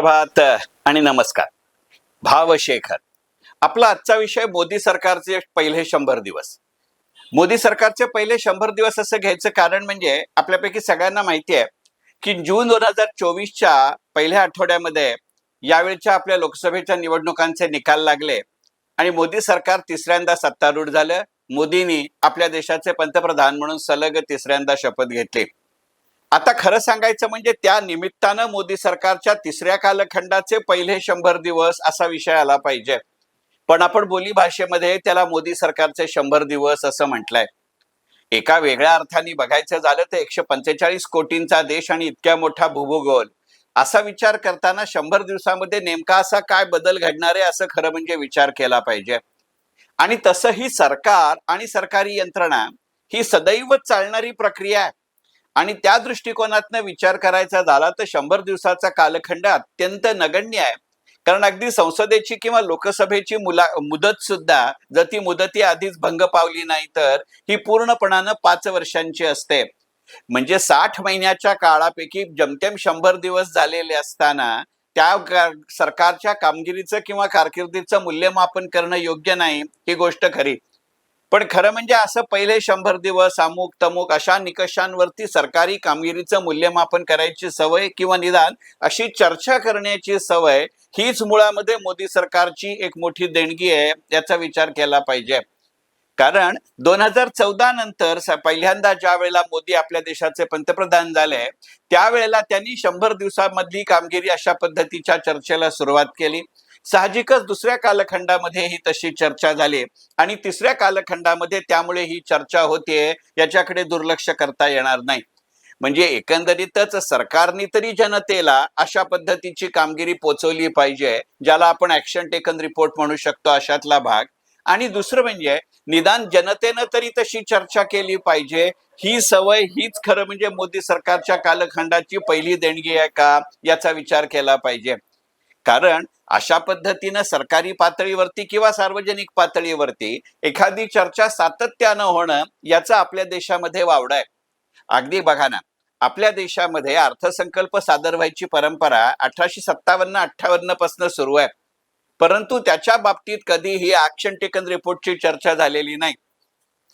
सुप्रभात आणि नमस्कार. भावशेखर. आपला आजचा विषय मोदी सरकारचे पहिले शंभर दिवस. मोदी सरकारचे पहिले शंभर दिवस असं घ्यायचं कारण म्हणजे आपल्यापैकी सगळ्यांना माहिती आहे की जून दोन हजार चोवीसच्या पहिल्या आठवड्यामध्ये यावेळच्या आपल्या लोकसभेच्या निवडणुकांचे निकाल लागले आणि मोदी सरकार तिसऱ्यांदा सत्तारूढ झालं. मोदींनी आपल्या देशाचे पंतप्रधान म्हणून सलग तिसऱ्यांदा शपथ घेतली. आता खरं सांगायचं म्हणजे त्या निमित्तानं मोदी सरकारच्या तिसऱ्या कालखंडाचे पहिले शंभर दिवस असा विषय आला पाहिजे. पण आपण बोली भाषेमध्ये त्याला मोदी सरकारचे शंभर दिवस असं म्हटलंय. एका वेगळ्या अर्थाने बघायचं झालं तर एकशे पंचेचाळीस कोटींचा देश आणि इतक्या मोठा भूभूगोल. असा विचार करताना शंभर दिवसामध्ये नेमका असा काय बदल घडणार आहे असं खरं म्हणजे विचार केला पाहिजे. आणि तसं ही सरकार आणि सरकारी यंत्रणा ही सदैव चालणारी प्रक्रिया आहे. आणि त्या दृष्टिकोनातनं विचार करायचा झाला तर शंभर दिवसाचा कालखंड अत्यंत नगण्य आहे. कारण अगदी संसदेची किंवा लोकसभेची मुला मुदत सुद्धा जर ती मुदती आधीच भंग पावली नाही तर ही पूर्णपणानं पाच वर्षांची असते. म्हणजे साठ महिन्याच्या काळापैकी जमतेम शंभर दिवस झालेले असताना त्या सरकारच्या कामगिरीचं किंवा कारकिर्दीचं मूल्यमापन करणं योग्य नाही ही गोष्ट खरी. पण खरं म्हणजे असं पहिले शंभर दिवस अमुक तमुक अशा निकषांवरती सरकारी कामगिरीचं मूल्यमापन करायची सवय किंवा निदान अशी चर्चा करण्याची सवय हीच मुळामध्ये मोदी सरकारची एक मोठी देणगी आहे याचा विचार केला पाहिजे. कारण दोन हजार चौदा नंतर पहिल्यांदा ज्या वेळेला मोदी आपल्या देशाचे पंतप्रधान झाले त्यावेळेला त्यांनी शंभर दिवसामधली कामगिरी अशा पद्धतीच्या चर्चेला सुरुवात केली. साहजिकच दुसऱ्या कालखंडामध्ये ही तशी चर्चा झाली. आणि तिसऱ्या कालखंडामध्ये त्यामुळे ही चर्चा होतीये याच्याकडे दुर्लक्ष करता येणार नाही. म्हणजे एकंदरीतच सरकारने तरी जनतेला अशा पद्धतीची कामगिरी पोचवली पाहिजे ज्याला आपण ऍक्शन टेकन रिपोर्ट म्हणू शकतो अशातला भाग. आणि दुसरं म्हणजे निदान जनतेनं तरी तशी चर्चा केली पाहिजे. ही सवय हीच खरं म्हणजे मोदी सरकारच्या कालखंडाची पहिली देणगी आहे का याचा विचार केला पाहिजे. कारण अशा पद्धतीनं सरकारी पातळीवरती किंवा सार्वजनिक पातळीवरती एखादी चर्चा सातत्यानं होणं याचं आपल्या देशामध्ये वावड आहे. अगदी बघा ना आपल्या देशामध्ये अर्थसंकल्प सादर व्हायची परंपरा अठराशे सत्तावन्न अठ्ठावन्नपासून सुरू आहे. परंतु त्याच्या बाबतीत कधीही ऍक्शन टेकन रिपोर्टची चर्चा झालेली नाही.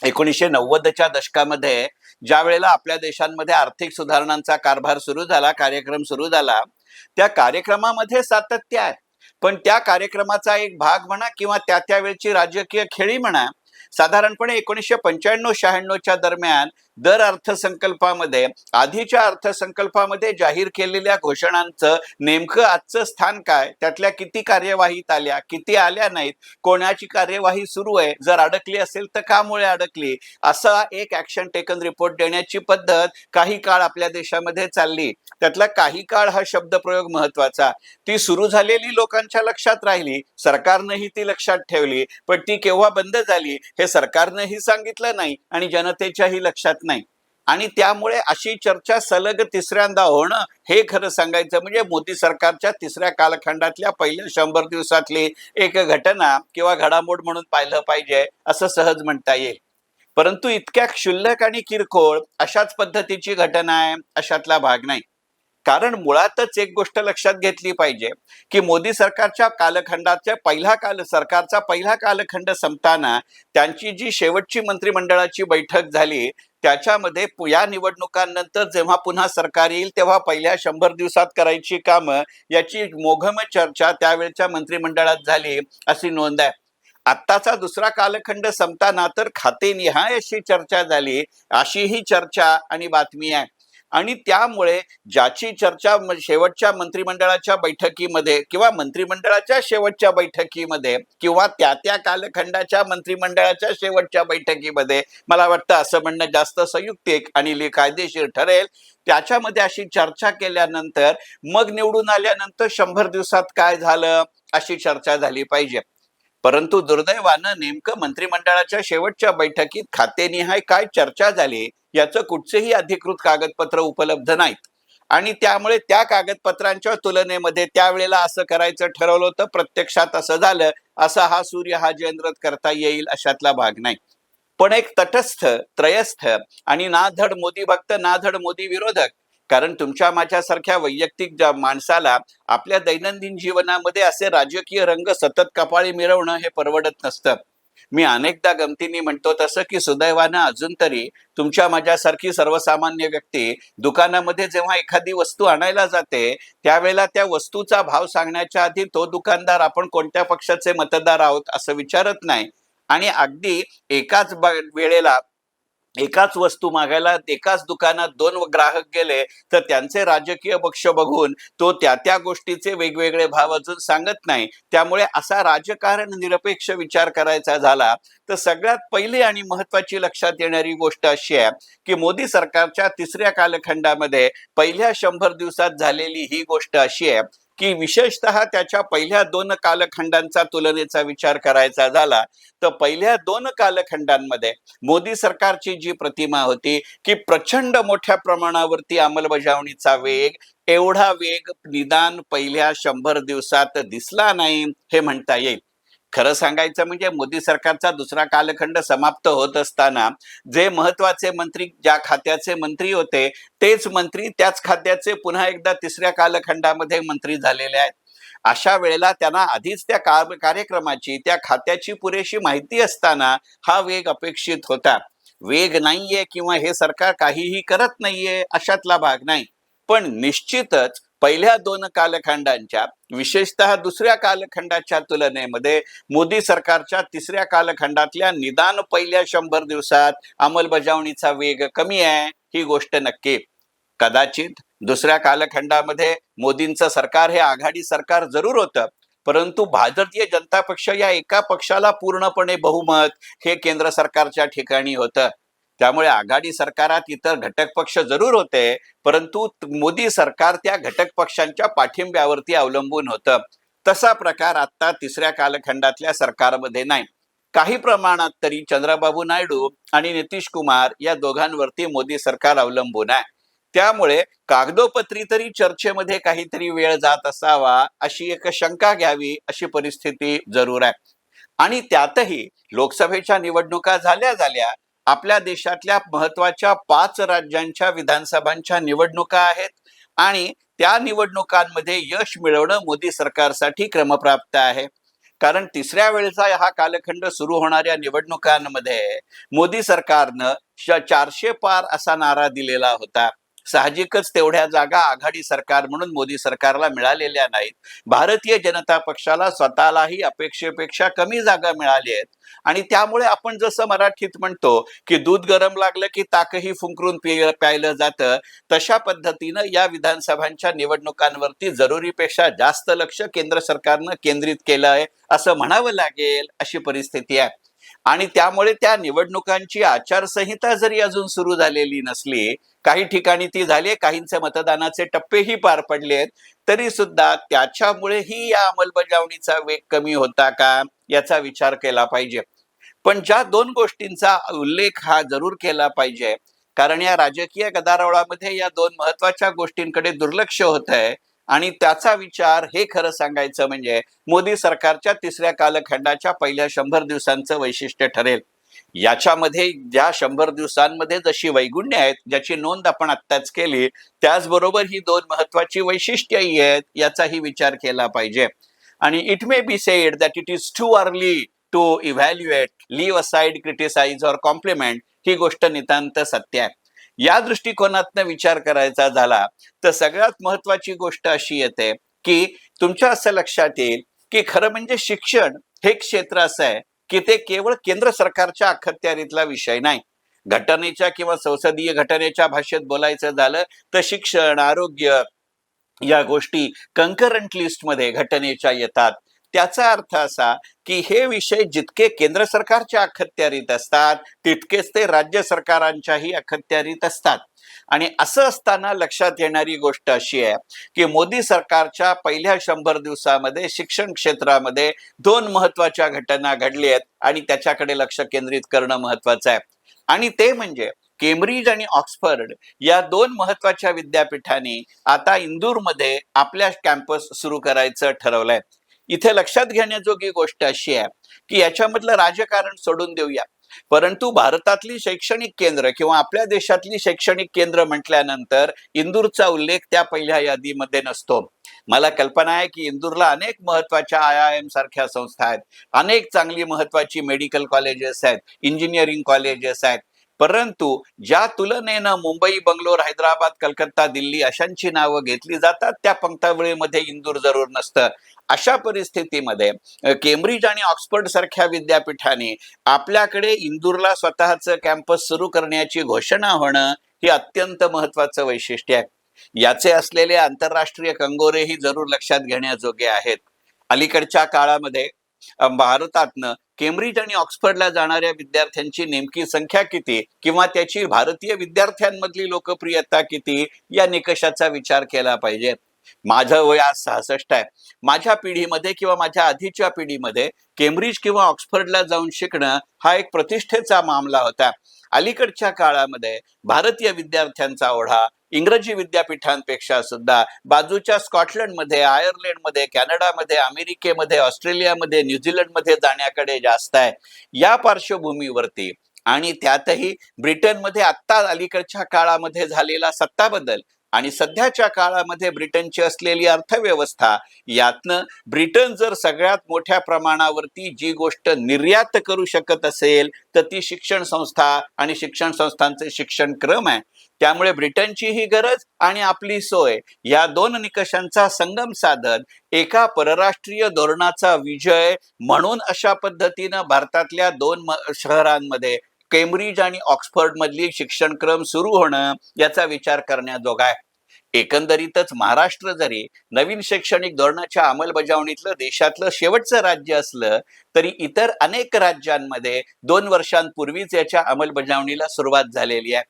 एकोणीसशे नव्वदच्या दशकामध्ये ज्या वेळेला आपल्या देशांमध्ये आर्थिक सुधारणांचा कारभार सुरू झाला कार्यक्रम सुरू झाला त्या कार्यक्रमामध्ये सातत्य आहे. पण त्या कार्यक्रमाचा एक भाग म्हणा किंवा त्या त्यावेळची राजकीय खेळी म्हणा साधारणपणे एकोणीसशे पंच्याण्णव शहाण्णवच्या दरम्यान दर अर्थसंकल्पामध्ये आधीच्या अर्थसंकल्पामध्ये जाहीर केलेल्या घोषणांचं नेमकं आजचं स्थान काय? त्यातल्या किती कार्यवाहीत आल्या? किती आल्या नाहीत? कोणाची कार्यवाही सुरू आहे? जर अडकली असेल तर कामुळे अडकली? असा एक ऍक्शन टेकन रिपोर्ट देण्याची पद्धत काही काळ आपल्या देशामध्ये चालली. त्यातला काही काळ हा शब्दप्रयोग महत्त्वाचा ती सुरू झालेली लोकांच्या लक्षात राहिली. सरकारनंही ती लक्षात ठेवली. पण ती केव्हा बंद झाली हे सरकारनंही सांगितलं नाही आणि जनतेच्याही लक्षात नाही. आणि त्यामुळे अशी चर्चा सलग तिसऱ्यांदा होणं हे खरं सांगायचं म्हणजे मोदी सरकारच्या तिसऱ्या कालखंडातल्या पहिल्या शंभर दिवसातली एक घटना किंवा घडामोड म्हणून पाहिलं पाहिजे असं सहज म्हणता येईल. परंतु इतक्या क्षुल्लक आणि किरकोळ अशाच पद्धतीची घटना आहे अशातला भाग नाही. कारण मुळातच एक गोष्ट लक्षात घेतली पाहिजे की मोदी सरकारच्या कालखंडाच्या पहिला काल सरकारचा पहिला कालखंड संपताना त्यांची जी शेवटची मंत्रिमंडळाची बैठक झाली त्याच्यामध्ये पु- या निवडणुकांनंतर जेव्हा पुन्हा सरकार येईल तेव्हा पहिल्या शंभर दिवसात करायची कामं याची मोघम चर्चा त्यावेळच्या मंत्रिमंडळात झाली अशी नोंद आहे. आत्ताचा दुसरा कालखंड संपताना तर खातेनिहाय अशी चर्चा झाली अशी ही चर्चा आणि बातमी आहे. आणि त्यामुळे ज्याची चर्चा शेवटच्या मंत्रिमंडळाच्या बैठकीमध्ये किंवा मंत्रिमंडळाच्या शेवटच्या बैठकीमध्ये किंवा त्या त्या कालखंडाच्या मंत्रिमंडळाच्या शेवटच्या बैठकीमध्ये मला वाटतं असं म्हणणं जास्त संयुक्तिक आणि कायदेशीर ठरेल. त्याच्यामध्ये अशी चर्चा केल्यानंतर मग निवडून आल्यानंतर शंभर दिवसात काय झालं अशी चर्चा झाली पाहिजे. परंतु दुर्दैवानं नेमकं मंत्रिमंडळाच्या शेवटच्या बैठकीत खातेनिहाय काय चर्चा झाली याचं कुठचेही अधिकृत कागदपत्र उपलब्ध नाहीत. आणि त्यामुळे त्या कागदपत्रांच्या तुलनेमध्ये त्यावेळेला असं करायचं ठरवलं होतं प्रत्यक्षात असं झालं असा हा सूर्य हा जयंद्रत करता येईल अशातला भाग नाही. पण एक तटस्थ त्रयस्थ आणि ना धड मोदी भक्त ना धड मोदी विरोधक कारण तुमच्या माझ्यासारख्या वैयक्तिक ज्या माणसाला आपल्या दैनंदिन जीवनामध्ये असे राजकीय रंग सतत कपाळी मिळवणं हे परवडत नसतं. मी अनेकदा गमतीने म्हणतो तसं की सुदैवानं अजून तरी तुमच्या माझ्यासारखी सर्वसामान्य व्यक्ती दुकानामध्ये जेव्हा एखादी वस्तू आणायला जाते त्यावेळेला त्या वस्तूचा भाव सांगण्याच्या आधी तो दुकानदार आपण कोणत्या पक्षाचे मतदार आहोत असं विचारत नाही. आणि अगदी एकाच वेळेला एकाच वस्तू मागायला एकाच दुकानात दोन ग्राहक गेले तर त्यांचे राजकीय पक्ष बघून तो त्या त्या गोष्टीचे वेगवेगळे भाव अजून सांगत नाही. त्यामुळे असा राजकारण निरपेक्ष विचार करायचा झाला तर सगळ्यात पहिली आणि महत्वाची लक्षात येणारी गोष्ट अशी आहे की मोदी सरकारच्या तिसऱ्या कालखंडामध्ये पहिल्या शंभर दिवसात झालेली ही गोष्ट अशी आहे की विशेषतः त्याच्या पहिल्या दोन कालखंडांचा तुलनेचा विचार करायचा झाला तर पहिल्या दोन कालखंडांमध्ये मोदी सरकारची जी प्रतिमा होती की प्रचंड मोठ्या प्रमाणावरती अंमलबजावणीचा वेग एवढा वेग निदान पहिल्या शंभर दिवसात दिसला नाही हे म्हणता येईल. खरं सांगायचं म्हणजे मोदी सरकारचा दुसरा कालखंड समाप्त होत असताना जे महत्त्वाचे मंत्री ज्या खात्याचे मंत्री होते तेच मंत्री त्याच खात्याचे पुन्हा एकदा तिसऱ्या कालखंडामध्ये मंत्री झालेले आहेत. अशा वेळेला त्यांना आधीच त्या कार्यक्रमाची त्या खात्याची पुरेशी माहिती असताना हा वेग अपेक्षित होता. वेग नाहीये किंवा हे सरकार काहीही करत नाहीये अशातला भाग नाही. पण निश्चितच पहिल्या दोन कालखंडांच्या विशेषतः दुसऱ्या कालखंडाच्या तुलनेमध्ये मोदी सरकारच्या तिसऱ्या कालखंडातल्या निदान पहिल्या शंभर दिवसात अंमलबजावणीचा वेग कमी आहे ही गोष्ट नक्की. कदाचित दुसऱ्या कालखंडामध्ये मोदींचं सरकार हे आघाडी सरकार जरूर होतं परंतु भारतीय जनता पक्ष या एका पक्षाला पूर्णपणे बहुमत हे केंद्र सरकारच्या ठिकाणी होतं. त्यामुळे आघाडी सरकारात इतर घटक पक्ष जरूर होते परंतु मोदी सरकार त्या घटक पक्षांच्या पाठिंब्यावरती अवलंबून होतं. तसा प्रकार आता तिसऱ्या कालखंडातल्या सरकारमध्ये नाही. काही प्रमाणात तरी चंद्रबाबू नायडू आणि नितीश कुमार या दोघांवरती मोदी सरकार अवलंबून आहे. त्यामुळे कागदोपत्री तरी चर्चेमध्ये काहीतरी वेळ जात असावा अशी एक शंका घ्यावी अशी परिस्थिती जरूर आहे. आणि त्यातही लोकसभेच्या निवडणुका झाल्या झाल्या आपल्या देशातल्या महत्त्वाच्या पाच राज्यांच्या विधानसभांच्या निवडणुका आहेत आणि त्या निवडणुकांमध्ये यश मिळवणं मोदी सरकारसाठी क्रमप्राप्त आहे. कारण तिसऱ्या वेळेचा हा कालखंड सुरू होणाऱ्या निवडणुकांमध्ये मोदी सरकारनं चारशे पार असा नारा दिलेला होता. साहजिकच तेवढ्या जागा आघाडी सरकार म्हणून मोदी सरकारला मिळालेल्या नाहीत. भारतीय जनता पक्षाला स्वतःलाही अपेक्षेपेक्षा कमी जागा मिळाली आहेत. आणि त्यामुळे आपण जसं मराठीत म्हणतो की दूध गरम लागलं की ताकही फुंकरून पिय प्यायलं जातं तशा पद्धतीनं या विधानसभांच्या निवडणुकांवरती जरुरीपेक्षा जास्त लक्ष केंद्र सरकारनं केंद्रित केलं आहे असं म्हणावं लागेल अशी परिस्थिती आहे. आणि त्यामुळे त्या निवडणुकांची आचारसंहिता जरी अजून सुरू झालेली नसली काही ठिकाणी ती झाली काहींचे मतदानाचे टप्पेही पार पडले आहेत. तरी सुद्धा त्याच्यामुळेही या अंमलबजावणीचा वेग कमी होता का याचा विचार केला पाहिजे. पण ज्या दोन गोष्टींचा उल्लेख हा जरूर केला पाहिजे. कारण या राजकीय गदारोळामध्ये या दोन महत्त्वाच्या गोष्टींकडे दुर्लक्ष होत आहे. आणि त्याचा विचार हे खरं सांगायचं म्हणजे मोदी सरकारच्या तिसऱ्या कालखंडाच्या पहिल्या शंभर दिवसांचं वैशिष्ट्य ठरेल. याच्यामध्ये ज्या शंभर दिवसांमध्ये जशी वैगुण्य आहेत ज्याची नोंद आपण आत्ताच केली त्याचबरोबर ही दोन महत्वाची वैशिष्ट्यही आहेत याचाही विचार केला पाहिजे. आणि it may be said that it is too early to evaluate leave aside criticise or compliment ही गोष्ट नितांत सत्य आहे. या दृष्टिकोनातनं विचार करायचा झाला तर सगळ्यात महत्वाची गोष्ट अशी येते की तुमच्या असं लक्षात येईल की खरं म्हणजे शिक्षण हे क्षेत्र असं आहे की ते केवळ केंद्र सरकारच्या अखत्यारीतला विषय नाही. घटनेच्या किंवा संसदीय घटनेच्या भाषेत बोलायचं झालं तर शिक्षण आरोग्य या गोष्टी कंकरंट लिस्टमध्ये घटनेच्या येतात. त्याचा अर्थ असा की हे विषय जितके केंद्र सरकारच्या अखत्यारीत असतात तितकेच ते राज्य सरकारांच्याही अखत्यारीत असतात. आणि असं असताना लक्षात येणारी गोष्ट अशी आहे की मोदी सरकारच्या पहिल्या शंभर दिवसामध्ये शिक्षण क्षेत्रामध्ये दोन महत्त्वाच्या घटना घडल्या आहेत आणि त्याच्याकडे लक्ष केंद्रित करणं महत्वाचं आहे. आणि ते म्हणजे केम्ब्रिज आणि ऑक्सफर्ड या दोन महत्त्वाच्या विद्यापीठांनी आता इंदूरमध्ये आपल्या कॅम्पस सुरू करायचं ठरवलंय. इथे लक्षात घेण्याजोगी गोष्ट अशी आहे की याच्यामधलं राजकारण सोडून देऊया. परंतु भारतातली शैक्षणिक केंद्र किंवा आपल्या देशातली शैक्षणिक केंद्र म्हटल्यानंतर इंदूरचा उल्लेख त्या पहिल्या यादीमध्ये नसतो. मला कल्पना आहे की इंदूरला अनेक महत्त्वाच्या आय आय एम सारख्या संस्था आहेत. अनेक चांगली महत्वाची मेडिकल कॉलेजेस आहेत इंजिनिअरिंग कॉलेजेस आहेत. परंतु ज्या तुलनेनं मुंबई बंगलोर हैदराबाद कलकत्ता दिल्ली अशांची नावं घेतली जातात त्या पंक्तावळीमध्ये इंदूर जरूर नसतं. अशा परिस्थितीमध्ये केम्ब्रिज आणि ऑक्सफर्ड सारख्या विद्यापीठाने आपल्याकडे इंदूरला स्वतःचं कॅम्पस सुरू करण्याची घोषणा होणं हे अत्यंत महत्वाचं वैशिष्ट्य आहे. याचे असलेले आंतरराष्ट्रीय कंगोरेही जरूर लक्षात घेण्याजोगे आहेत. अलीकडच्या काळामध्ये भारतातनं केम्ब्रिज आणि ऑक्सफर्डला जाणाऱ्या विद्यार्थ्यांची नेमकी संख्या किती किंवा त्याची भारतीय विद्यार्थ्यांमधली लोकप्रियता किती या निकषाचा विचार केला पाहिजे. माझं वय आज सहासष्ट आहे. माझ्या पिढीमध्ये किंवा माझ्या आधीच्या पिढीमध्ये केम्ब्रिज किंवा ऑक्सफर्डला जाऊन शिकणं हा एक प्रतिष्ठेचा मामला होता. अलीकडच्या काळामध्ये भारतीय विद्यार्थ्यांचा ओढा इंग्रजी विद्यापीठांपेक्षा सुद्धा बाजूच्या स्कॉटलंडमध्ये आयर्लंडमध्ये कॅनडामध्ये अमेरिकेमध्ये ऑस्ट्रेलियामध्ये न्यूझीलंडमध्ये जाण्याकडे जास्त आहे. या पार्श्वभूमीवरती आणि त्यातही ब्रिटनमध्ये आत्ता अलीकडच्या काळामध्ये झालेला सत्ता बदल आणि सध्याच्या काळामध्ये ब्रिटनची असलेली अर्थव्यवस्था यातनं ब्रिटन जर सगळ्यात मोठ्या प्रमाणावरती जी गोष्ट निर्यात करू शकत असेल तर ती शिक्षण संस्था आणि शिक्षण संस्थांचे शिक्षण क्रम आहे. त्यामुळे ब्रिटनची ही गरज आणि आपली सोय या दोन निकषांचा संगम साधत एका परराष्ट्रीय धोरणाचा विजय म्हणून अशा पद्धतीनं भारतातल्या दोन शहरांमध्ये केम्ब्रिज आणि ऑक्सफर्ड मधली शिक्षणक्रम सुरू होणं याचा विचार करण्याजोगा आहे. एकंदरीतच महाराष्ट्र जरी नवीन शैक्षणिक धोरणाच्या अंमलबजावणीतलं देशातलं शेवटचं राज्य असलं तरी इतर अनेक राज्यांमध्ये दोन वर्षांपूर्वीच याच्या अंमलबजावणीला सुरुवात झालेली आहे.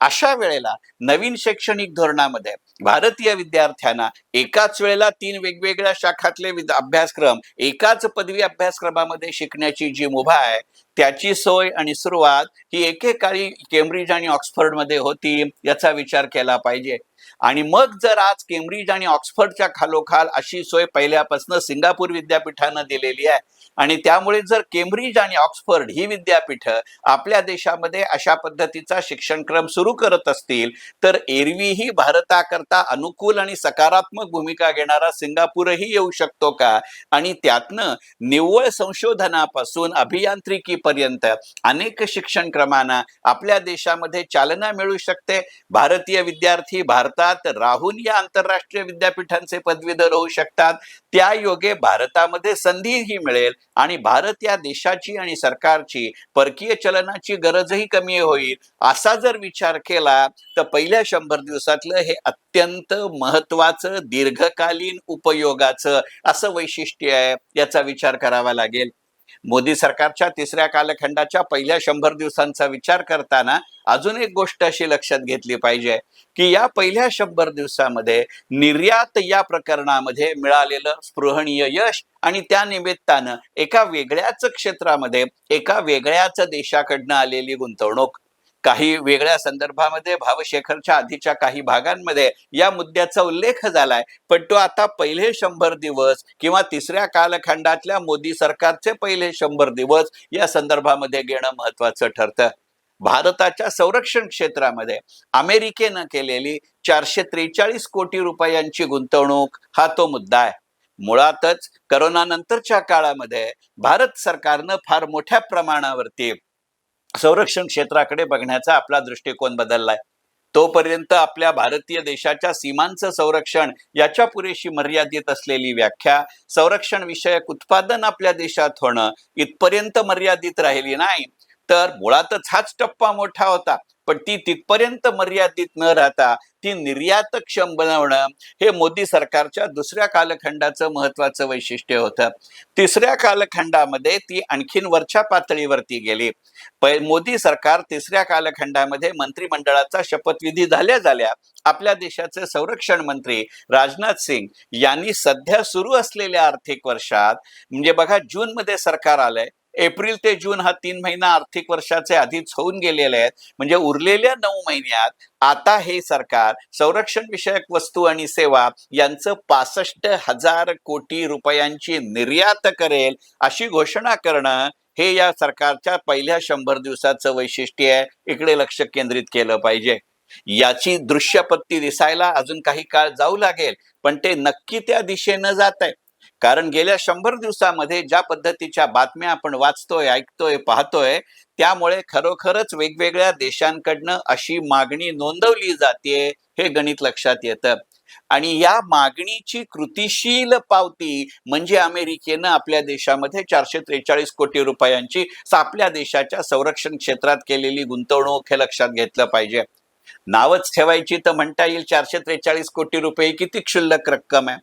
अशा वेळेला नवीन शैक्षणिक धोरणामध्ये भारतीय विद्यार्थ्यांना एकाच वेळेला तीन वेगवेगळ्या शाखातले विद- अभ्यासक्रम एकाच पदवी अभ्यासक्रमामध्ये शिकण्याची जी मुभा आहे त्याची सोय आणि सुरुवात ही एकेकाळी केम्ब्रिज आणि ऑक्सफर्डमध्ये होती याचा विचार केला पाहिजे. आणि मग जर आज केम्ब्रिज आणि ऑक्सफर्डच्या खालोखाल अशी सोय पहिल्यापासून सिंगापूर विद्यापीठानं दिलेली आहे आणि त्यामुळे जर केम्ब्रिज आणि ऑक्सफर्ड ही विद्यापीठं आपल्या देशामध्ये अशा पद्धतीचा शिक्षणक्रम सुरू करत असतील तर एरवीही भारताकरता अनुकूल आणि सकारात्मक भूमिका घेणारा सिंगापूरही येऊ शकतो का? आणि त्यातनं निव्वळ संशोधनापासून अभियांत्रिकीपर्यंत अनेक शिक्षण क्रमांना आपल्या देशामध्ये चालना मिळू शकते. भारतीय विद्यार्थी भारतात राहून या आंतरराष्ट्रीय विद्यापीठांचे पदवीधर होऊ शकतात. त्या योगे भारतामध्ये संधीही मिळेल. आणि भारत या देशाची आणि सरकारची परकीय चलनाची गरजही कमी होईल असा जर विचार केला तर पहिल्या शंभर दिवसातलं हे अत्यंत महत्वाचं दीर्घकालीन उपयोगाचं असं वैशिष्ट्य आहे याचा विचार करावा लागेल. मोदी सरकारच्या तिसऱ्या कालखंडाच्या पहिल्या शंभर दिवसांचा विचार करताना अजून एक गोष्ट अशी लक्षात घेतली पाहिजे की या पहिल्या शंभर दिवसामध्ये निर्यात या प्रकरणामध्ये मिळालेलं स्पृहणीय यश आणि त्या निमित्तानं एका वेगळ्याच क्षेत्रामध्ये एका वेगळ्याच देशाकडनं आलेली गुंतवणूक. काही वेगळ्या संदर्भामध्ये भावशेखरच्या आधीच्या काही भागांमध्ये या मुद्द्याचा उल्लेख झालाय. पण तो आता पहिले शंभर दिवस किंवा तिसऱ्या कालखंडातल्या मोदी सरकारचे पहिले शंभर दिवस या संदर्भामध्ये घेणं महत्वाचं ठरतं. भारताच्या संरक्षण क्षेत्रामध्ये अमेरिकेनं केलेली चारशे त्रेचाळीस कोटी रुपयांची गुंतवणूक हा तो मुद्दा आहे. मुळातच करोनानंतरच्या काळामध्ये भारत सरकारनं फार मोठ्या प्रमाणावरती संरक्षण क्षेत्राकडे बघण्याचा आपला दृष्टिकोन बदललाय. तोपर्यंत आपल्या भारतीय देशाच्या सीमांचं संरक्षण याच्या पुरेशी मर्यादित असलेली व्याख्या संरक्षण विषयक उत्पादन आपल्या देशात होणं इथपर्यंत मर्यादित राहिली नाही. तर मुळातच हाच टप्पा मोठा होता. पण ती तिथपर्यंत मर्यादित न राहता ती निर्यातक्षम बनवणं हे मोदी सरकारच्या दुसऱ्या कालखंडाचं महत्वाचं वैशिष्ट्य होतं. तिसऱ्या कालखंडामध्ये ती आणखीन वरच्या पातळीवरती गेली. मोदी सरकार तिसऱ्या कालखंडामध्ये मंत्रिमंडळाचा शपथविधी झाल्या झाल्या आपल्या देशाचे संरक्षण मंत्री राजनाथ सिंग यांनी सध्या सुरू असलेल्या आर्थिक वर्षात म्हणजे बघा जून मध्ये सरकार आलंय एप्रिल ते जून हा तीन महिना आर्थिक वर्षाचे आधीच होऊन गेलेले आहेत. म्हणजे उरलेल्या नऊ महिन्यात आता हे सरकार संरक्षण विषयक वस्तू आणि सेवा यांचं पासष्ट हजार कोटी रुपयांची निर्यात करेल अशी घोषणा करणं हे या सरकारच्या पहिल्या शंभर दिवसाचं वैशिष्ट्य आहे. इकडे लक्ष केंद्रित केलं पाहिजे. याची दृश्यपत्ती दिसायला अजून काही काळ जाऊ लागेल पण ते नक्की त्या दिशेनं जात आहे कारण गेल्या शंभर दिवसामध्ये ज्या पद्धतीच्या बातम्या आपण वाचतोय ऐकतोय पाहतोय त्यामुळे खरोखरच वेगवेगळ्या देशांकडनं अशी मागणी नोंदवली जाते हे गणित लक्षात येतं. आणि या मागणीची कृतिशील पावती म्हणजे अमेरिकेनं आपल्या देशामध्ये चारशे त्रेचाळीस कोटी रुपयांची आपल्या देशाच्या संरक्षण क्षेत्रात केलेली गुंतवणूक हे लक्षात घेतलं पाहिजे. नावच ठेवायची तर म्हणता येईल चारशे त्रेचाळीस कोटी रुपये किती क्षुल्लक रक्कम आहे?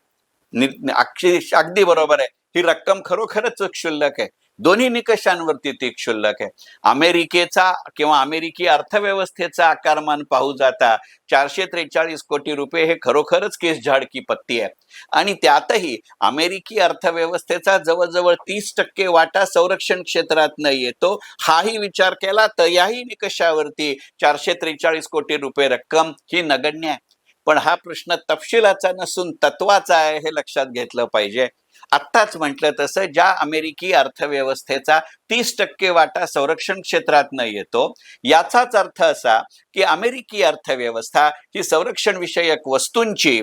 अक्षरशः अगदी बरोबर आहे. ही रक्कम खरोखरच क्षुल्लक आहे. दोन्ही निकषांवरती ती क्षुल्लक आहे. अमेरिकेचा किंवा अमेरिकी अर्थव्यवस्थेचा आकारमान पाहू जाता चारशे त्रेचाळीस कोटी रुपये हे खरोखरच केस झाडकी पत्ती आहे. आणि त्यातही अमेरिकी अर्थव्यवस्थेचा जवळजवळ तीस टक्के वाटा संरक्षण क्षेत्रात न येतो हाही विचार केला तर याही निकषावरती चारशे त्रेचाळीस कोटी रुपये रक्कम ही नगण्य आहे. पण हा प्रश्न तपशिलाचा नसून तत्वाचा आहे हे लक्षात घेतलं पाहिजे. आत्ताच म्हटलं तसं ज्या अमेरिकी अर्थव्यवस्थेचा तीस टक्के वाटा संरक्षण क्षेत्रात न येतो याचाच अर्थ असा की अमेरिकी अर्थव्यवस्था ही संरक्षण विषयक वस्तूंची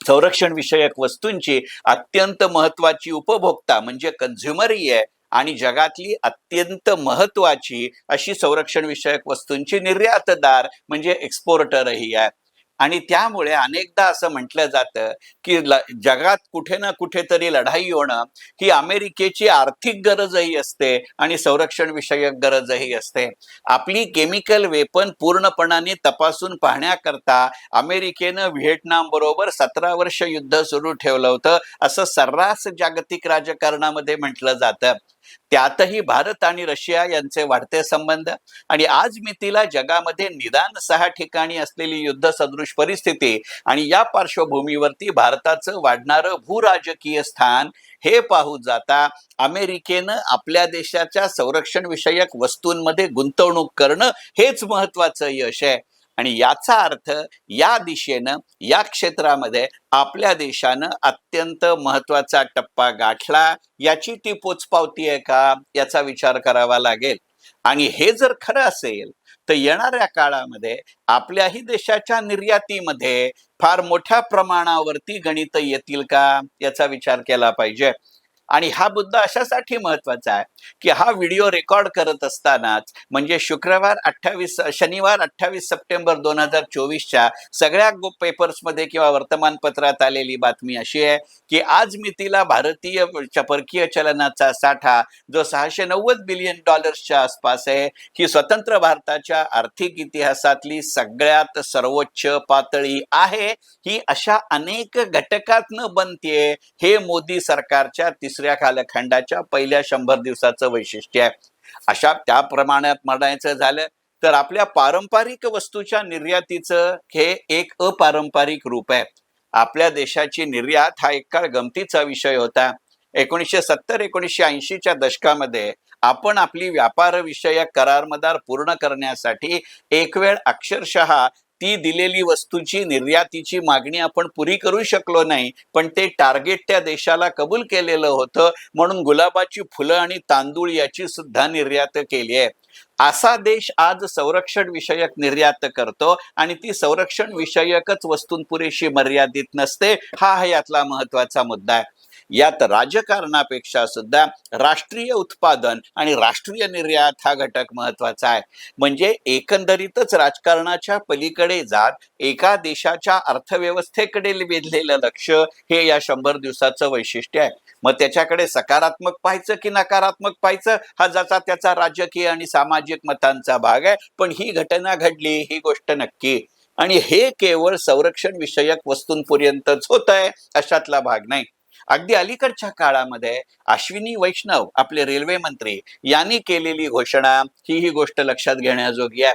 संरक्षण विषयक वस्तूंची अत्यंत महत्वाची उपभोक्ता म्हणजे कन्झ्युमरही आहे आणि जगातली अत्यंत महत्वाची अशी संरक्षण विषयक वस्तूंची निर्यातदार म्हणजे एक्सपोर्टरही आहे. आणि त्यामुळे अनेकदा असं म्हटलं जातं की जगात कुठे ना कुठेतरी लढाई होणं ही अमेरिकेची आर्थिक गरजही असते आणि संरक्षण विषयक गरजही असते. आपली केमिकल वेपन पूर्णपणाने तपासून पाहण्याकरता अमेरिकेनं व्हिएटनाम बरोबर सतरा वर्ष युद्ध सुरू ठेवलं होतं असं सर्रास जागतिक राजकारणामध्ये म्हटलं जातं. त्यातही भारत आणि रशिया यांचे वाढते संबंध. आणि आज मितीला जगामध्ये निदान सहा ठिकाणी असलेली युद्ध सदृश परिस्थिती आणि या पार्श्वभूमीवरती भारताचं वाढणारं भूराजकीय स्थान हे पाहू जाता अमेरिकेनं आपल्या देशाच्या संरक्षण विषयक वस्तूंमध्ये गुंतवणूक करणं हेच महत्वाचं यश आहे. आणि याचा अर्थ या दिशेनं या क्षेत्रामध्ये आपल्या देशानं अत्यंत महत्त्वाचा टप्पा गाठला. याची ती पोचपावती आहे का? याचा विचार करावा लागेल. आणि हे जर खरं असेल तर येणाऱ्या काळामध्ये आपल्याही देशाच्या निर्यातीमध्ये फार मोठ्या प्रमाणावरती गणित येतील का? याचा विचार केला पाहिजे. आणि हा मुद्दा अशासाठी महत्त्वाचा आहे की हा व्हिडिओ रेकॉर्ड करत असतानाच म्हणजे शुक्रवार अठ्ठावीस शनिवार अठ्ठावीस सप्टेंबर दोन हजार चोवीसच्या सगळ्या पेपर्समध्ये किंवा वर्तमानपत्रात आलेली बातमी अशी आहे की आज मितीला भारतीय परकीय चलनाचा साठा जो सहाशे नव्वद बिलियन डॉलर्सच्या आसपास आहे ही स्वतंत्र भारताच्या आर्थिक इतिहासातली सगळ्यात सर्वोच्च पातळी आहे ही अशा अनेक घटकातनं बनतेय हे मोदी सरकारच्या तिस तिसऱ्या कालखंडाच्या पहिल्या शंभर दिवसाचं वैशिष्ट्य आहे. अशा त्या प्रमाणात म्हणायचं झालं तर आपल्या पारंपरिक वस्तूच्या निर्यातीचं हे एक अपारंपरिक रूप आहे. आपल्या देशाची निर्यात हा एक काळ गमतीचा विषय होता. एकोणीसशे सत्तर एकोणीसशे ऐंशीच्या दशकामध्ये आपण आपली व्यापार विषयक करारमदार पूर्ण करण्यासाठी एक वेळ अक्षरशः ती दिलेली वस्तूची निर्यातीची मागणी आपण पुरी करू शकलो नाही. पण ते टार्गेट त्या देशाला कबूल केलेलं होतं. म्हणून गुलाबाची फुलं आणि तांदूळ याची सुद्धा निर्यात केली आहे. असा देश आज संरक्षण विषयक निर्यात करतो आणि ती संरक्षण विषयकच वस्तूंपुरेशी मर्यादित नसते. हा यातला महत्त्वाचा मुद्दा आहे. यात राजकारणापेक्षा सुद्धा राष्ट्रीय उत्पादन आणि राष्ट्रीय निर्यात हा घटक महत्त्वाचा आहे. म्हणजे एकंदरीतच राजकारणाच्या पलीकडे जात एका देशाच्या अर्थव्यवस्थेकडे वेधलेलं लक्ष हे या शंभर दिवसाचं वैशिष्ट्य आहे. मग त्याच्याकडे सकारात्मक पाहायचं की नकारात्मक पाहायचं? हा ज्याचा त्याचा राजकीय आणि सामाजिक मतांचा भाग आहे. पण ही घटना घडली ही गोष्ट नक्की. आणि हे केवळ संरक्षण विषयक वस्तूंपर्यंतच होत आहे अशातला भाग नाही. अगदी अलीकडच्या काळामध्ये अश्विनी वैष्णव आपले रेल्वे मंत्री यांनी केलेली घोषणा ही ही गोष्ट लक्षात घेण्याजोगी आहे.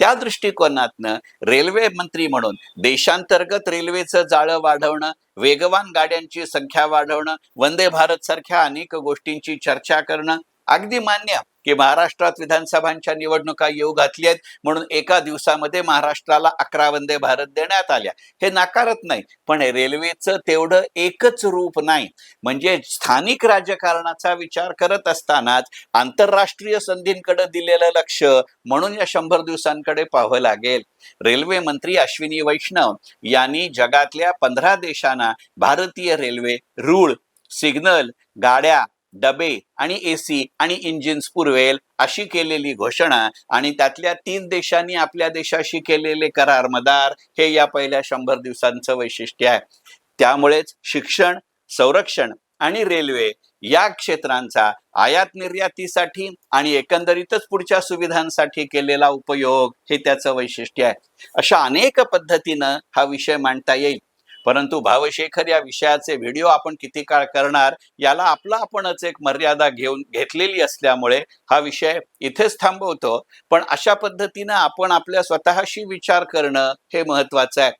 त्या दृष्टिकोनातनं रेल्वे मंत्री म्हणून देशांतर्गत रेल्वेचं जाळं वाढवणं वेगवान गाड्यांची संख्या वाढवणं वंदे भारत सारख्या अनेक गोष्टींची चर्चा करणं अगदी मान्य की महाराष्ट्रात विधानसभांच्या निवडणुका येऊ घातली आहेत म्हणून एका दिवसामध्ये महाराष्ट्राला अकरा वंदे भारत देण्यात आल्या. हे नाकारत नाही पण रेल्वेचं तेवढं एकच रूप नाही. म्हणजे स्थानिक राजकारणाचा विचार करत असतानाच आंतरराष्ट्रीय संधींकडे दिलेलं लक्ष म्हणून या शंभर दिवसांकडे पाहावं लागेल. रेल्वे मंत्री अश्विनी वैष्णव यांनी जगातल्या पंधरा देशांना भारतीय रेल्वे रूळ सिग्नल गाड्या डबे आणि एसी आणि इंजिन्स पुरवेल अशी केलेली घोषणा आणि त्यातल्या तीन देशांनी आपल्या देशाशी केलेले करार मदार हे या पहिल्या शंभर दिवसांचं वैशिष्ट्य आहे. त्यामुळेच शिक्षण संरक्षण आणि रेल्वे या क्षेत्रांचा आयात निर्यातीसाठी आणि एकंदरीतच पुढच्या सुविधांसाठी केलेला उपयोग हे त्याचं वैशिष्ट्य आहे. अशा अनेक पद्धतीनं हा विषय मांडता येईल. परंतु भावशेखर या विषयाचे व्हिडिओ आपण किती काळ करणार याला आपला आपणच एक मर्यादा घेऊन घेतलेली असल्यामुळे हा विषय इथेच थांबवतो. पण अशा पद्धतीनं आपण आपल्या स्वतःशी विचार करणं हे महत्वाचं आहे.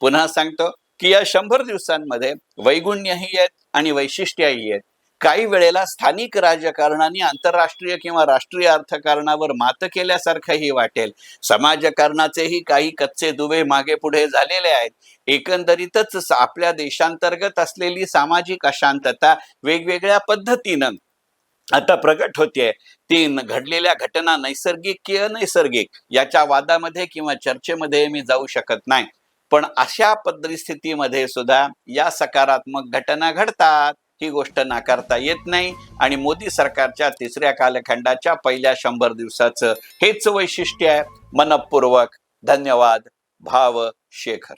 पुन्हा सांगतो की या शंभर दिवसांमध्ये वैगुण्यही आहेत आणि वैशिष्ट्यही आहेत. काही वेळेला स्थानिक राजकारणाने आंतरराष्ट्रीय किंवा राष्ट्रीय अर्थकारणावर मात केल्यासारखंही वाटेल. समाजकारणाचेही काही कच्चे दुवे मागे पुढे झालेले आहेत. एकंदरीतच आपल्या देशांतर्गत असलेली सामाजिक अशांतता वेगवेगळ्या पद्धतीनं आता प्रगट होते ती घडलेल्या घटना नैसर्गिक की अनैसर्गिक याच्या वादामध्ये किंवा चर्चेमध्ये मी जाऊ शकत नाही. पण अशा परिस्थितीमध्ये सुद्धा या सकारात्मक घटना घडतात. ही गोष्ट नाकारता येत नाही. आणि मोदी सरकारच्या तिसऱ्या कालखंडाच्या पहिल्या शंभर दिवसाचं हेच वैशिष्ट्य आहे. मनपूर्वक धन्यवाद. भाव शेखर.